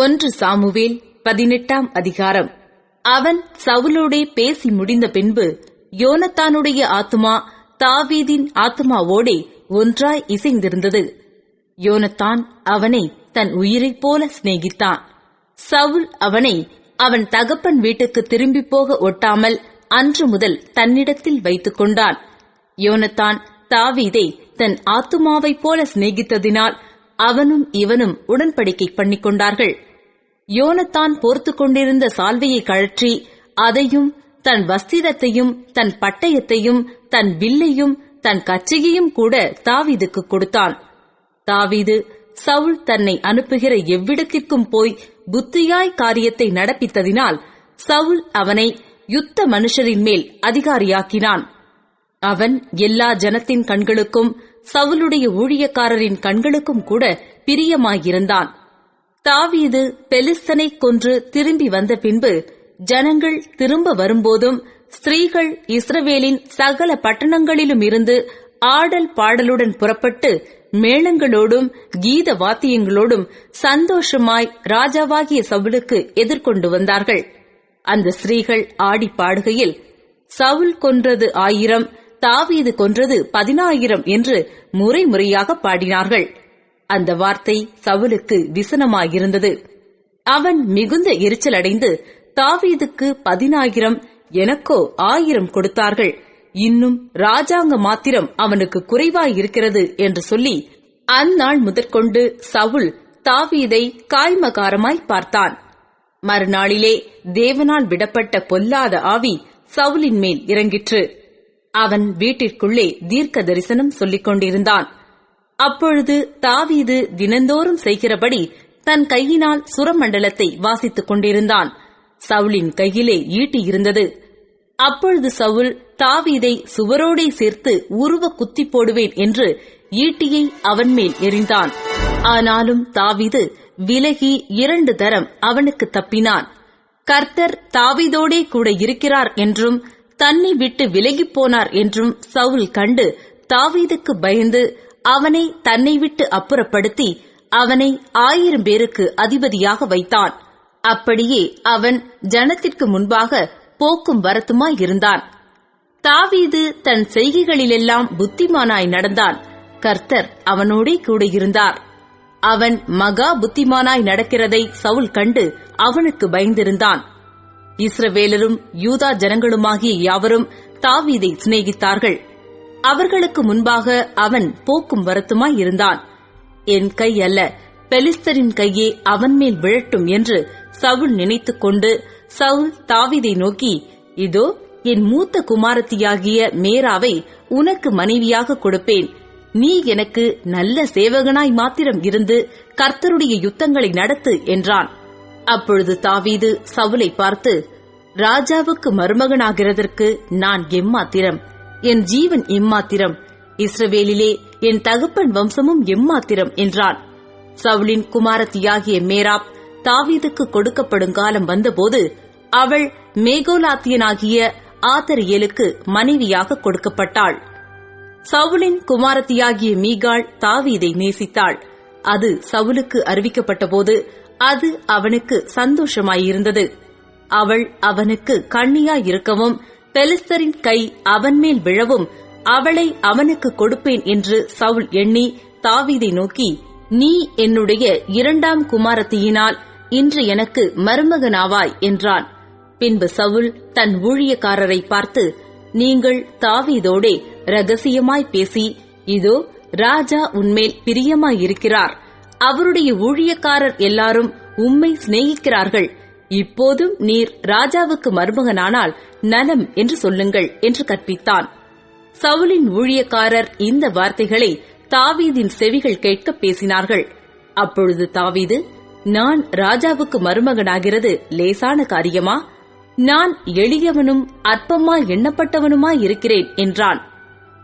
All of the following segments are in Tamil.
ஒன்று சாமுவேல் பதினெட்டாம் அதிகாரம். அவன் சவுலோடே பேசி முடிந்த பின்பு யோனத்தானுடைய ஆத்துமா தாவீதின் ஆத்துமாவோடே ஒன்றாய் இசைந்திருந்தது. யோனத்தான் அவனை தன் உயிரைப் போல சிநேகித்தான். சவுல் அவனை அவன் தகப்பன் வீட்டுக்கு திரும்பிப் போக ஒட்டாமல் அன்று முதல் தன்னிடத்தில் வைத்துக் கொண்டான். யோனத்தான் தாவீதை தன் ஆத்துமாவைப் போல சிநேகித்ததினால் அவனும் இவனும் உடன்படிக்கை பண்ணிக் கொண்டார்கள். யோனத்தான் பொறுத்து கொண்டிருந்த சால்வையை கழற்றி அதையும் தன் வஸ்திரத்தையும் தன் பட்டயத்தையும் தன் வில்லையும் தன் கச்சையையும் கூட தாவீதுக்கு கொடுத்தான். தாவீது சவுல் தன்னை அனுப்புகிற எவ்விடத்திற்கும் போய் புத்தியாய் காரியத்தை நடப்பித்ததினால் சவுல் அவனை யுத்த மனுஷரின் மேல் அதிகாரியாக்கினான். அவன் எல்லா ஜனத்தின் கண்களுக்கும் சவுலுடைய ஊழியக்காரரின் கண்களுக்கும் கூட பிரியமாயிருந்தான். தாவீது பெலிஸ்தனை கொன்று திரும்பி வந்த பின்பு ஜனங்கள் திரும்ப வரும்போதும் ஸ்திரீகள் இஸ்ரவேலின் சகல பட்டணங்களிலும் இருந்து ஆடல் பாடலுடன் புறப்பட்டு மேளங்களோடும் கீத வாத்தியங்களோடும் சந்தோஷமாய் ராஜாவாகிய சவுலுக்கு எதிர்கொண்டு வந்தார்கள். அந்த ஸ்திரீகள் ஆடி பாடுகையில் சவுல் கொன்றது ஆயிரம் தாவீது கொன்றது பதினாயிரம் என்று முறை முறையாக பாடினார்கள். அந்த வார்த்தை சவுலுக்கு விசனமாயிருந்தது. அவன் மிகுந்த எரிச்சலடைந்து தாவீதுக்கு பதினாயிரம் எனக்கோ ஆயிரம் கொடுத்தார்கள். இன்னும் ராஜாங்க மாத்திரம் அவனுக்கு குறைவாயிருக்கிறது என்று சொல்லி அந்நாள் முதற்கொண்டு சவுல் தாவீதை காய்மகாரமாய் பார்த்தான். மறுநாளிலே தேவனால் விடப்பட்ட பொல்லாத ஆவி சவுலின் மேல் இறங்கிற்று. அவன் வீட்டிற்குள்ளே தீர்க்க தரிசனம் சொல்லிக் கொண்டிருந்தான் அப்பொழுது தாவீது தினந்தோறும் செய்கிறபடி தன் கையினால் சுரமண்டலத்தை வாசித்துக் கொண்டிருந்தான். சவுலின் கையிலே ஈட்டி இருந்தது. அப்பொழுது சவுல் தாவீதை சுவரோடே சேர்த்து உருவ குத்தி போடுவேன் என்று ஈட்டியை அவன் மேல் எறிந்தான். ஆனாலும் தாவீது விலகி இரண்டு தரம் அவனுக்கு தப்பினான். கர்த்தர் தாவீதோடே கூட இருக்கிறார் என்றும் தன்னை விட்டு விலகிப் போனார் என்றும் சவுல் கண்டு தாவீதுக்கு பயந்து அவனை தன்னை விட்டு அப்புறப்படுத்தி அவனை ஆயிரம் பேருக்கு அதிபதியாக வைத்தான். அப்படியே அவன் ஜனத்திற்கு முன்பாக போக்கும் வரத்துமாய் இருந்தான். தாவீது தன் செய்கைகளிலெல்லாம் புத்திமானாய் நடந்தான். கர்த்தர் அவனோடே கூட இருந்தார். அவன் மகா புத்திமானாய் நடக்கிறதை சவுல் கண்டு அவனுக்கு பயந்திருந்தான். இஸ்ரவேலரும் யூதா ஜனங்களுமாகிய யாவரும் தாவீதை சிநேகித்தார்கள். அவர்களுக்கு முன்பாக அவன் போக்கும் வரத்துமாய் இருந்தான். என் கை அல்ல பெலிஸ்தரின் கையே அவன் மேல் விழட்டும் என்று சவுல் நினைத்துக் கொண்டு சவுல் தாவீதை நோக்கி இதோ என் மூத்த குமாரத்தியாகிய மேராவை உனக்கு மனைவியாக கொடுப்பேன். நீ எனக்கு நல்ல சேவகனாய் மாத்திரம் இருந்து கர்த்தருடைய யுத்தங்களை நடத்து என்றான். அப்பொழுது தாவீது சவுலை பார்த்து ராஜாவுக்கு மருமகனாகிறதற்கு நான் எம்மாத்திரம்? என் ஜீவன் எம்மாத்திரம். இஸ்ரவேலிலே என் தகப்பன் வம்சமும் எம்மாத்திரம் என்றான். சவுலின் குமாரத்தியாகிய மேராப் தாவீதுக்கு கொடுக்கப்படும் காலம் வந்தபோது அவள் மேகோலாத்தியனாகிய ஆத்தரியலுக்கு மனைவியாக கொடுக்கப்பட்டாள். சவுலின் குமாரத்தியாகிய மீகாள் தாவீதை நேசித்தாள். அது சவுலுக்கு அறிவிக்கப்பட்டபோது அது அவனுக்கு சந்தோஷமாயிருந்தது. அவள் அவனுக்கு கண்ணியாயிருக்கவும் பெலிஸ்தரின் கை அவன் மேல் விழவும் அவளை அவனுக்கு கொடுப்பேன் என்று சவுல் எண்ணி தாவீதை நோக்கி நீ என்னுடைய இரண்டாம் குமாரத்தியினால் இன்று எனக்கு மருமகனாவாய் என்றான். பின்பு சவுல் தன் ஊழியக்காரரை பார்த்து நீங்கள் தாவீதோடே ரகசியமாய் பேசி இதோ ராஜா உன்மேல் பிரியமாயிருக்கிறார். அவருடைய ஊழியக்காரர் எல்லாரும் உம்மை சிநேகிக்கிறார்கள். இப்போதும் நீர் ராஜாவுக்கு மருமகனானால் நலம் என்று சொல்லுங்கள் என்று கற்பித்தான். சவுலின் ஊழியக்காரர் இந்த வார்த்தைகளை தாவீதின் செவிகள் கேட்க பேசினார்கள். அப்பொழுது தாவீது நான் ராஜாவுக்கு மருமகனாகிறது லேசான காரியமா? நான் எளியவனும் அற்பமாய் எண்ணப்பட்டவனுமாய் இருக்கிறேன் என்றான்.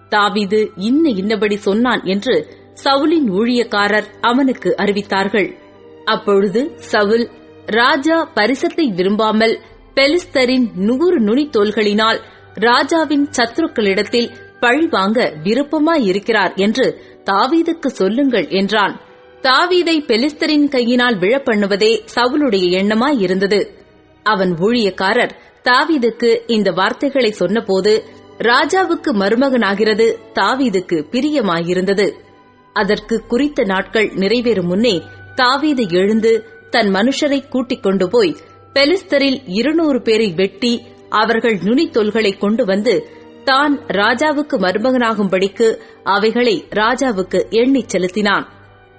தாவீது இன்ன இன்னபடி சொன்னான் என்று சவுலின் ஊழியக்காரர் அவனுக்கு அறிவித்தார்கள். அப்பொழுது சவுல் ராஜா பரிசத்தை விரும்பாமல் பெலிஸ்தரின் நூறு நுனித்தோள்களினால் ராஜாவின் சத்துருக்களிடத்தில் பழி வாங்க விருப்பமாயிருக்கிறார் என்று தாவீதுக்கு சொல்லுங்கள் என்றான். தாவீதை பெலிஸ்தரின் கையினால் விழப்பண்ணுவதே சவுலுடைய எண்ணமாயிருந்தது. அவன் ஊழியக்காரர் தாவீதுக்கு இந்த வார்த்தைகளை சொன்னபோது ராஜாவுக்கு மருமகனாகிறது தாவீதுக்கு பிரியமாயிருந்தது. அதற்கு குறித்த நாட்கள் நிறைவேறும் முன்னே தாவீது எழுந்து தன் மனுஷரை கூட்டிக் கொண்டு போய் பெலிஸ்தரில் இருநூறு பேரை வெட்டி அவர்கள் நுனித்தொல்களை கொண்டு வந்து தான் ராஜாவுக்கு மருமகனாகும்படிக்கு அவைகளை ராஜாவுக்கு எண்ணிச் செலுத்தினான்.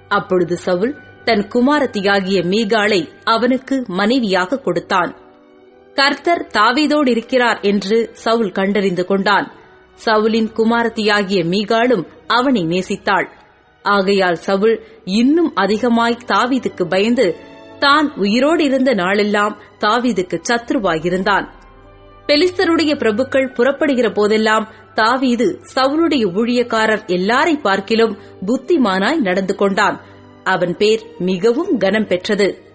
அப்பொழுது சவுல் தன் குமாரத்தியாகிய மீகாளை அவனுக்கு மனைவியாக கொடுத்தான். கர்த்தர் தாவீதோடு இருக்கிறார் என்று சவுல் கண்டறிந்து கொண்டான். சவுலின் குமாரத்தியாகிய மீகாளும் அவனை நேசித்தாள். ஆகையால் சவுல் இன்னும் அதிகமாய் தாவீதுக்கு பயந்து தான் உயிரோடு இருந்த நாளெல்லாம் தாவீதுக்கு சத்ருவாயிருந்தான். பெலிஸ்தருடைய பிரபுக்கள் புறப்படுகிற போதெல்லாம் தாவீது சவுலுடைய ஊழியக்காரர் எல்லாரை பார்க்கிலும் புத்திமானாய் நடந்து கொண்டான். அவன் பேர் மிகவும் கனம் பெற்றது